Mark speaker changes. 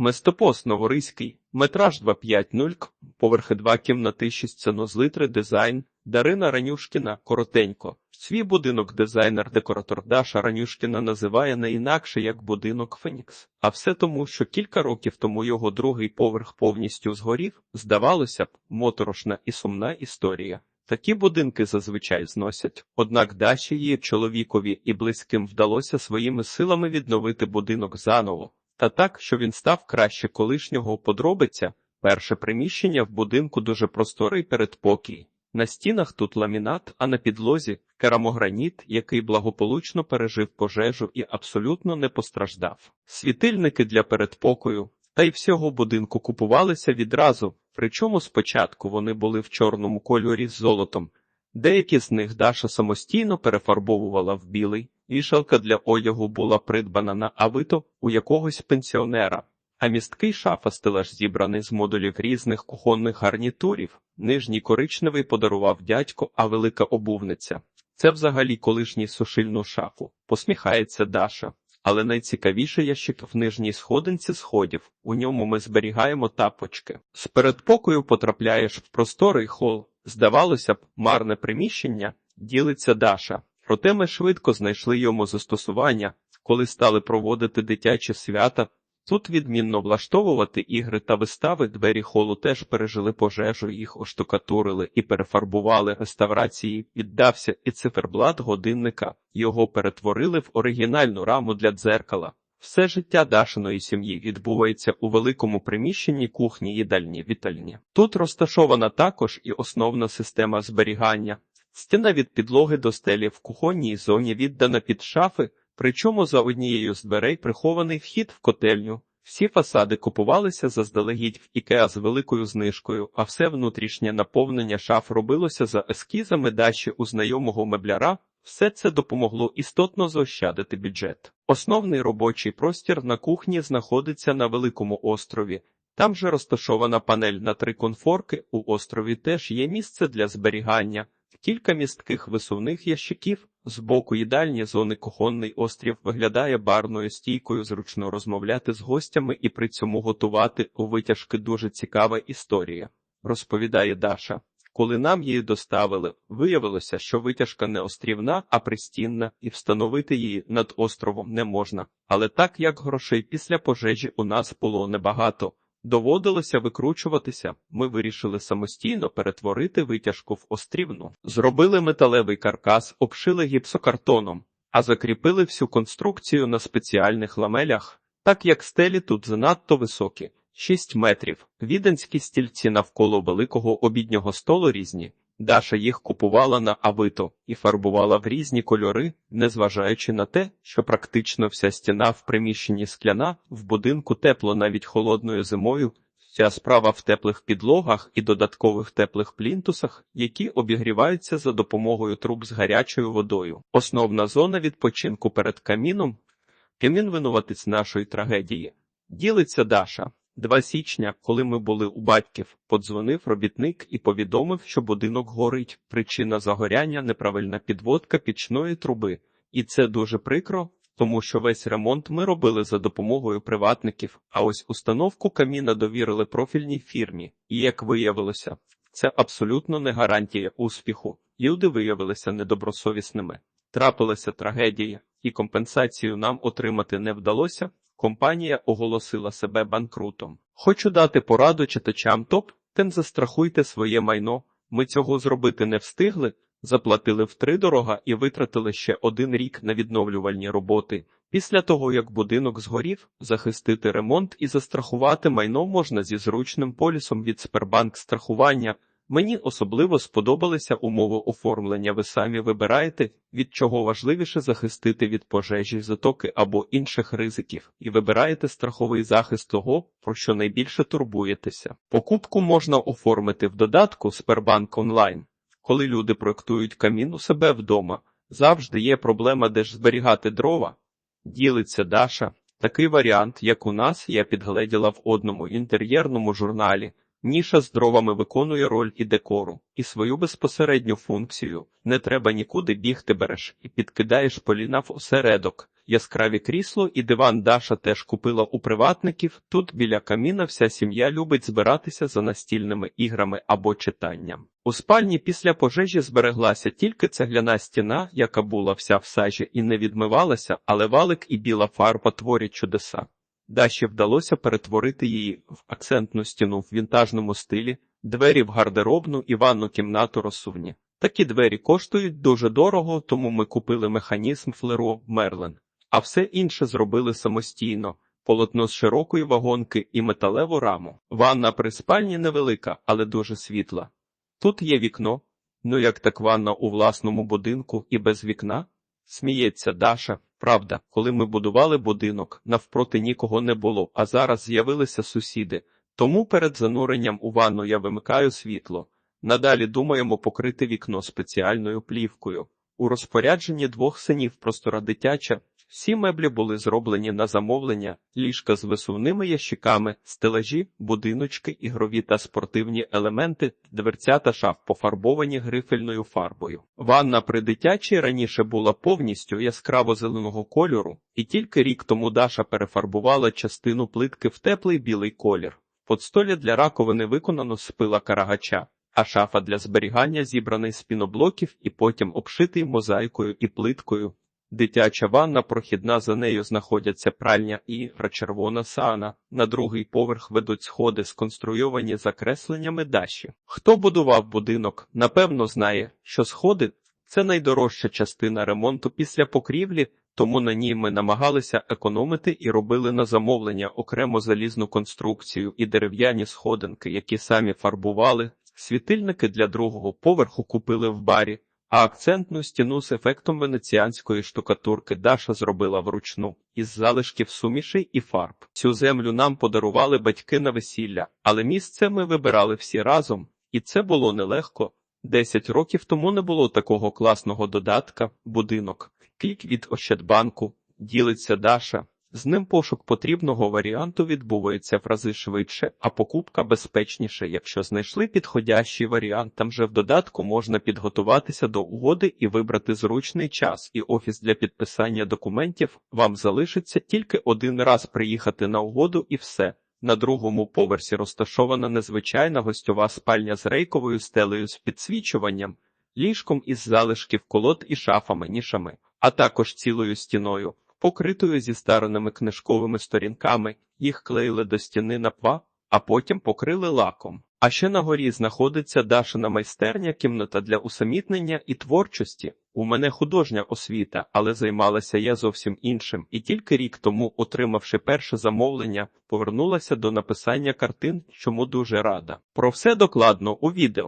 Speaker 1: Местопос Новоризький, метраж 250, поверхи 2 кімнати 6 санузлитри, дизайн, Дарина Ранюшкіна, коротенько. Свій будинок дизайнер-декоратор Даша Ранюшкіна називає не інакше як будинок Фенікс. А все тому, що кілька років тому його другий поверх повністю згорів, здавалося б, моторошна і сумна історія. Такі будинки зазвичай зносять. Однак Даші її чоловікові і близьким вдалося своїми силами відновити будинок заново. Та так, що він став краще колишнього подробиця. Перше приміщення в будинку дуже просторий передпокій. На стінах тут ламінат, а на підлозі керамограніт, який благополучно пережив пожежу і абсолютно не постраждав. Світильники для передпокою та й всього будинку купувалися відразу, причому спочатку вони були в чорному кольорі з золотом. Деякі з них Даша самостійно перефарбовувала в білий, вішалка для одягу була придбана на авито у якогось пенсіонера. А місткий шафа стелаж зібраний з модулів різних кухонних гарнітурів. Нижній коричневий подарував дядько, а велика обувниця. Це взагалі колишній сушильну шафу. Посміхається Даша. Але найцікавіше ящик в нижній сходинці сходів. У ньому ми зберігаємо тапочки. З передпокою потрапляєш в просторий хол. Здавалося б, марне приміщення, ділиться Даша. Проте ми швидко знайшли йому застосування, коли стали проводити дитячі свята. Тут відмінно влаштовувати ігри та вистави двері холу теж пережили пожежу, їх оштукатурили і перефарбували реставрації, віддався і циферблат годинника. Його перетворили в оригінальну раму для дзеркала. Все життя Дашиної сім'ї відбувається у великому приміщенні кухні їдальні вітальні. Тут розташована також і основна система зберігання. Стіна від підлоги до стелі в кухонній зоні віддана під шафи, Причому за однією з дверей прихований вхід в котельню. Всі фасади купувалися заздалегідь в Ікеа з великою знижкою, а все внутрішнє наповнення шаф робилося за ескізами дачі у знайомого мебляра. Все це допомогло істотно заощадити бюджет. Основний робочий простір на кухні знаходиться на великому острові. Там же розташована панель на три конфорки. У острові теж є місце для зберігання, кілька містких висувних ящиків. З боку їдальні зони кухонний острів виглядає барною стійкою, зручно розмовляти з гостями і при цьому готувати у витяжки дуже цікава історія, розповідає Даша. Коли нам її доставили, виявилося, що витяжка не острівна, а пристінна, і встановити її над островом не можна. Але так як грошей після пожежі у нас було небагато, Доводилося викручуватися, ми вирішили самостійно перетворити витяжку в острівну. Зробили металевий каркас, обшили гіпсокартоном, а закріпили всю конструкцію на спеціальних ламелях, так як стелі тут занадто високі 6 метрів. Віденські стільці навколо великого обіднього столу різні. Даша їх купувала на авито і фарбувала в різні кольори, незважаючи на те, що практично вся стіна в приміщенні скляна, в будинку тепло навіть холодною зимою. Вся справа в теплих підлогах і додаткових теплих плінтусах, які обігріваються за допомогою труб з гарячою водою. Основна зона відпочинку перед каміном. Камін винуватець нашої трагедії. Ділиться Даша. 2 січня, коли ми були у батьків, подзвонив робітник і повідомив, що будинок горить. Причина загоряння неправильна підводка пічної труби. І це дуже прикро, тому що весь ремонт ми робили за допомогою приватників, а ось установку каміна довірили профільній фірмі. І як виявилося, це абсолютно не гарантія успіху. Люди виявилися недобросовісними. Трапилася трагедія, і компенсацію нам отримати не вдалося. Компанія оголосила себе банкрутом. Хочу дати пораду читачам топ, тим застрахуйте своє майно. Ми цього зробити не встигли, заплатили втридорога і витратили ще один рік на відновлювальні роботи. Після того, як будинок згорів, захистити ремонт і застрахувати майно можна зі зручним полісом від Спербанк страхування. Мені особливо сподобалися умови оформлення. Ви самі вибираєте, від чого важливіше захистити від пожежі, затоки або інших ризиків, і вибираєте страховий захист того, про що найбільше турбуєтеся. Покупку можна оформити в додатку Спербанк онлайн. Коли люди проектують камін у себе вдома, завжди є проблема, де ж зберігати дрова. Ділиться Даша. Такий варіант, як у нас, я підгледіла в одному інтер'єрному журналі. Ніша з дровами виконує роль і декору, і свою безпосередню функцію. Не треба нікуди бігти береш і підкидаєш поліна в осередок. яскраві крісло і диван Даша теж купила у приватників. Тут біля каміна вся сім'я любить збиратися за настільними іграми або читанням. У спальні після пожежі збереглася тільки цегляна стіна, яка була вся в сажі і не відмивалася, але валик і біла фарба творять чудеса. Даші вдалося перетворити її в акцентну стіну в вінтажному стилі, двері в гардеробну і ванну кімнату розсувні. Такі двері коштують дуже дорого, тому ми купили механізм флеру Мерлен, а все інше зробили самостійно. Полотно з широкої вагонки і металеву раму. Ванна при спальні невелика, але дуже світла. Тут є вікно. Ну як так ванна у власному будинку і без вікна? Сміється Даша. Правда, коли ми будували будинок, навпроти нікого не було, а зараз з'явилися сусіди. Тому перед зануренням у ванну я вимикаю світло. Надалі думаємо покрити вікно спеціальною плівкою. У розпорядженні двох синів простора дитяча. Всі меблі були зроблені на замовлення, ліжка з висувними ящиками, стелажі, будиночки, ігрові та спортивні елементи, дверця та шаф пофарбовані грифельною фарбою. Ванна при дитячій раніше була повністю яскраво-зеленого кольору, і тільки рік тому Даша перефарбувала частину плитки в теплий білий колір. Подстолі для раковини виконано з пила карагача, а шафа для зберігання зібраний з піноблоків і потім обшитий мозаїкою і плиткою. Дитяча ванна прохідна за нею знаходяться пральня і червона сауна. На другий поверх ведуть сходи, сконструйовані закресленнями даші. Хто будував будинок, напевно знає, що сходи це найдорожча частина ремонту після покрівлі, тому на ній ми намагалися економити і робили на замовлення окремо залізну конструкцію і дерев'яні сходинки, які самі фарбували. Світильники для другого поверху купили в барі. А акцентну стіну з ефектом венеціанської штукатурки Даша зробила вручну із залишків сумішей і фарб. Цю землю нам подарували батьки на весілля, але місце ми вибирали всі разом, і це було нелегко. Десять років тому не було такого класного додатка, будинок. Клік від Ощадбанку, ділиться Даша. З ним пошук потрібного варіанту відбувається в рази швидше, а покупка безпечніше. Якщо знайшли підходящий варіант, там же в додатку можна підготуватися до угоди і вибрати зручний час і офіс для підписання документів. Вам залишиться тільки один раз приїхати на угоду і все. На другому поверсі розташована незвичайна гостьова спальня з рейковою стелею з підсвічуванням, ліжком із залишків колод і шафами, нішами, а також цілою стіною покритою зі стареними книжковими сторінками, їх клеїли до стіни на пва, а потім покрили лаком. А ще на горі знаходиться Дашина майстерня, кімната для усамітнення і творчості. У мене художня освіта, але займалася я зовсім іншим, і тільки рік тому, отримавши перше замовлення, повернулася до написання картин, чому дуже рада. Про все докладно у відео.